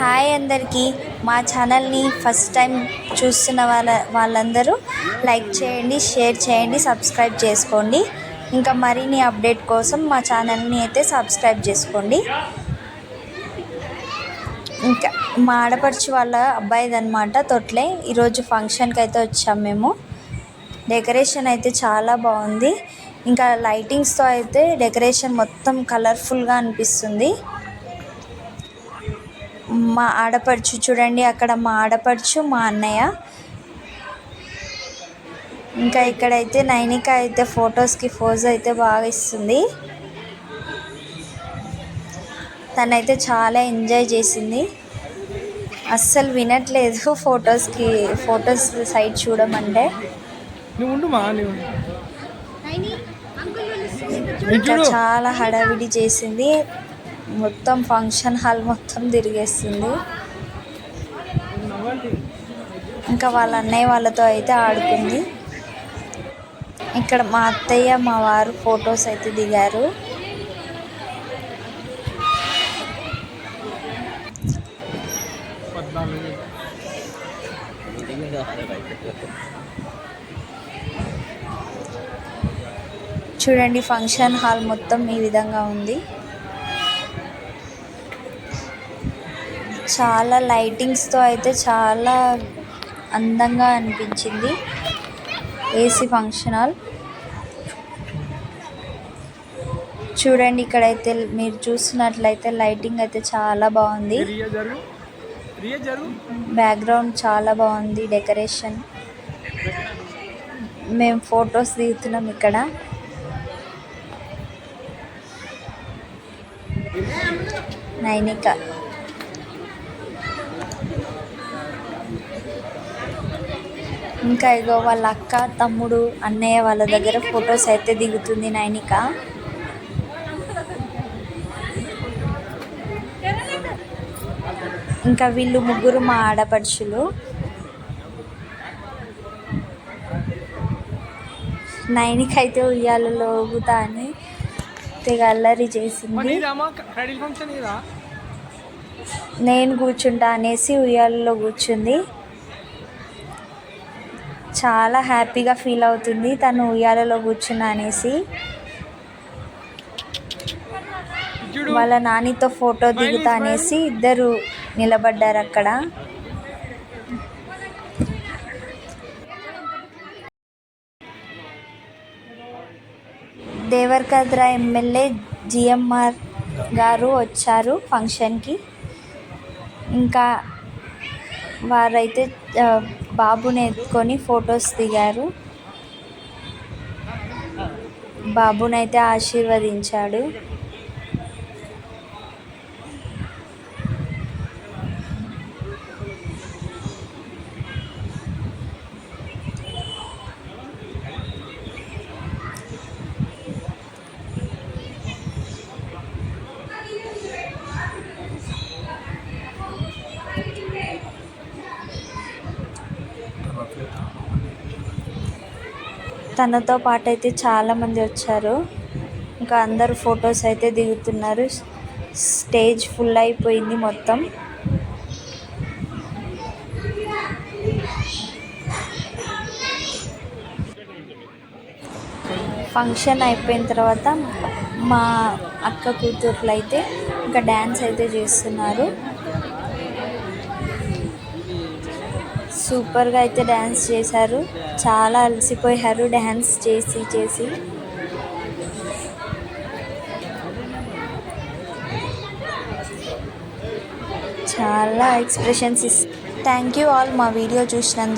Hi అందరికీ. మా ఛానల్ని ఫస్ట్ టైం చూస్తున్న వాళ్ళ వాళ్ళందరూ లైక్ చేయండి షేర్ చేయండి సబ్స్క్రైబ్ చేసుకోండి. ఇంకా మరిన్ని అప్డేట్ కోసం మా ఛానల్ని అయితే సబ్స్క్రైబ్ చేసుకోండి. ఇంకా మా ఆడపడుచు వాళ్ళ అబ్బాయిది అనమాట తొట్లే. ఈరోజు ఫంక్షన్కి అయితే వచ్చాం మేము. డెకరేషన్ అయితే చాలా బాగుంది. ఇంకా లైటింగ్స్తో అయితే డెకరేషన్ మొత్తం కలర్ఫుల్గా అనిపిస్తుంది. మా ఆడపడుచు చూడండి అక్కడ మా ఆడపడుచు మా అన్నయ్య. ఇంకా ఇక్కడైతే నైనిక అయితే ఫొటోస్కి ఫోజ్ అయితే బాగా ఇస్తుంది. తనైతే చాలా ఎంజాయ్ చేసింది. అస్సలు వినట్లేదు ఫొటోస్కి ఫొటోస్ సైడ్ చూడమంటే. నువ్వు ఉండు మా నువ్వు ఇంకా చాలా హడావిడి చేసింది. మొత్తం ఫంక్షన్ హాల్ మొత్తం తిరిగేస్తుంది ఇంకా వాళ్ళ అన్నయ్య వాళ్ళతో అయితే ఆడుకుంది. ఇక్కడ మా అత్తయ్య మా వారు ఫొటోస్ అయితే దిగారు. చూడండి ఫంక్షన్ హాల్ మొత్తం ఈ విధంగా ఉంది. చాలా లైటింగ్స్తో అయితే చాలా అందంగా అనిపించింది. ఏసీ ఫంక్షన్ హాల్ చూడండి ఇక్కడైతే మీరు చూస్తున్నట్లయితే లైటింగ్ అయితే చాలా బాగుంది. బ్యాక్గ్రౌండ్ చాలా బాగుంది డెకరేషన్ మేము ఫొటోస్ దిగుతున్నాం ఇక్కడ. నైనిక. ఇంకా ఇగో వాళ్ళ అక్క తమ్ముడు అన్నయ్య వాళ్ళ దగ్గర ఫొటోస్ అయితే దిగుతుంది నైనిక. ఇంకా వీళ్ళు ముగ్గురు మా ఆడపడుచులు. నైనిక అయితే ఉయ్యాలలో ఊగుతా అని తెగ అల్లరి చేసింది. నేను కూర్చుంటా అనేసి ఉయ్యాలలో కూర్చుంది. చాలా హ్యాపీగా ఫీల్ అవుతుంది తను ఉయ్యాలలో కూర్చున్నా అనేసి. వాళ్ళ నానితో ఫోటో దిగుతా అనేసి ఇద్దరు నిలబడ్డారు అక్కడ. దేవరకద్ర ఎమ్మెల్యే జిఎంఆర్ గారు వచ్చారు ఫంక్షన్కి. ఇంకా వారైతే బాబుని ఎత్తుకొని ఫొటోస్ దిగారు. బాబునైతే ఆశీర్వదించాడు. తనతో పాటు అయితే చాలామంది వచ్చారు. ఇంకా అందరు ఫొటోస్ అయితే దిగుతున్నారు. స్టేజ్ ఫుల్ అయిపోయింది మొత్తం. ఫంక్షన్ అయిపోయిన తర్వాత మా అక్క కూతుర్లు అయితే ఇంకా డ్యాన్స్ అయితే చేస్తున్నారు. సూపర్గా అయితే డ్యాన్స్ చేశారు. చాలా అలసిపోయారు డ్యాన్స్ చేసి చేసి. చాలా expressions is thank you all మా వీడియో చూసినందుకు.